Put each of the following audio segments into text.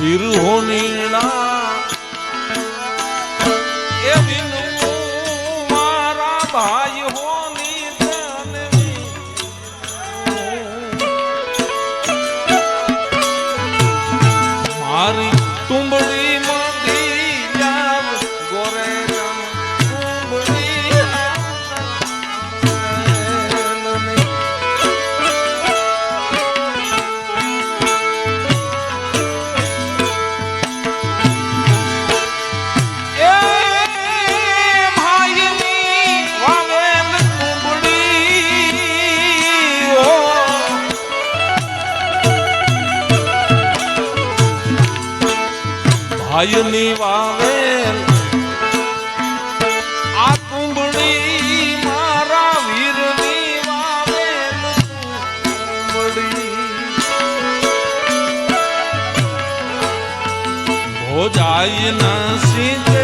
વીર હો ભાઈની વાવેલ આ કુંબળી ભોજાય ના સીધેલ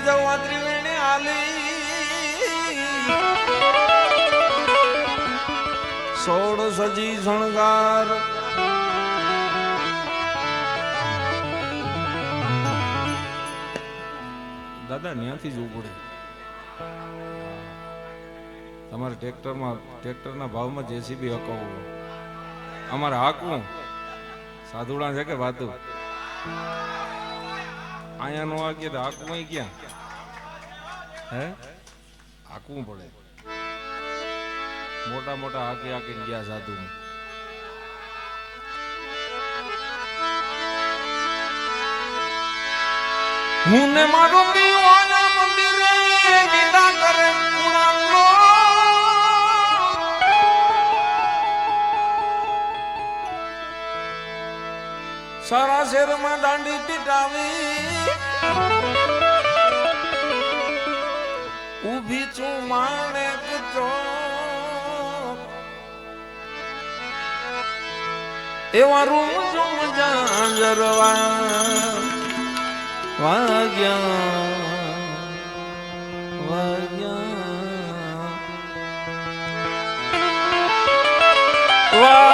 પીવરી જવા ત્રિવેણી આલી. સોળ સજી શણગાર. દાદા ત્યાંથી જવું પડે તમારે ટ્રેક્ટરમાં, ટ્રેક્ટરના ભાવમાં જેસીબી હકાવવું અમારે હાકવું. સાધુડા છે કે વાતું? અહીંયા નો આ તો હાકવું ક્યાં? હે? હાકવું પડે. મોટા મોટા હાકી હાકીને ગયા સાધુ. હું ને મારો દીવાના મંદિરે વિદા કરે કુણાલો સારા શેરમાં દાંડી પીટાવી. માણેક ચોક એવા રૂમ ઝુમ જાંજરવા વાગ્યા વાગ્યા. વા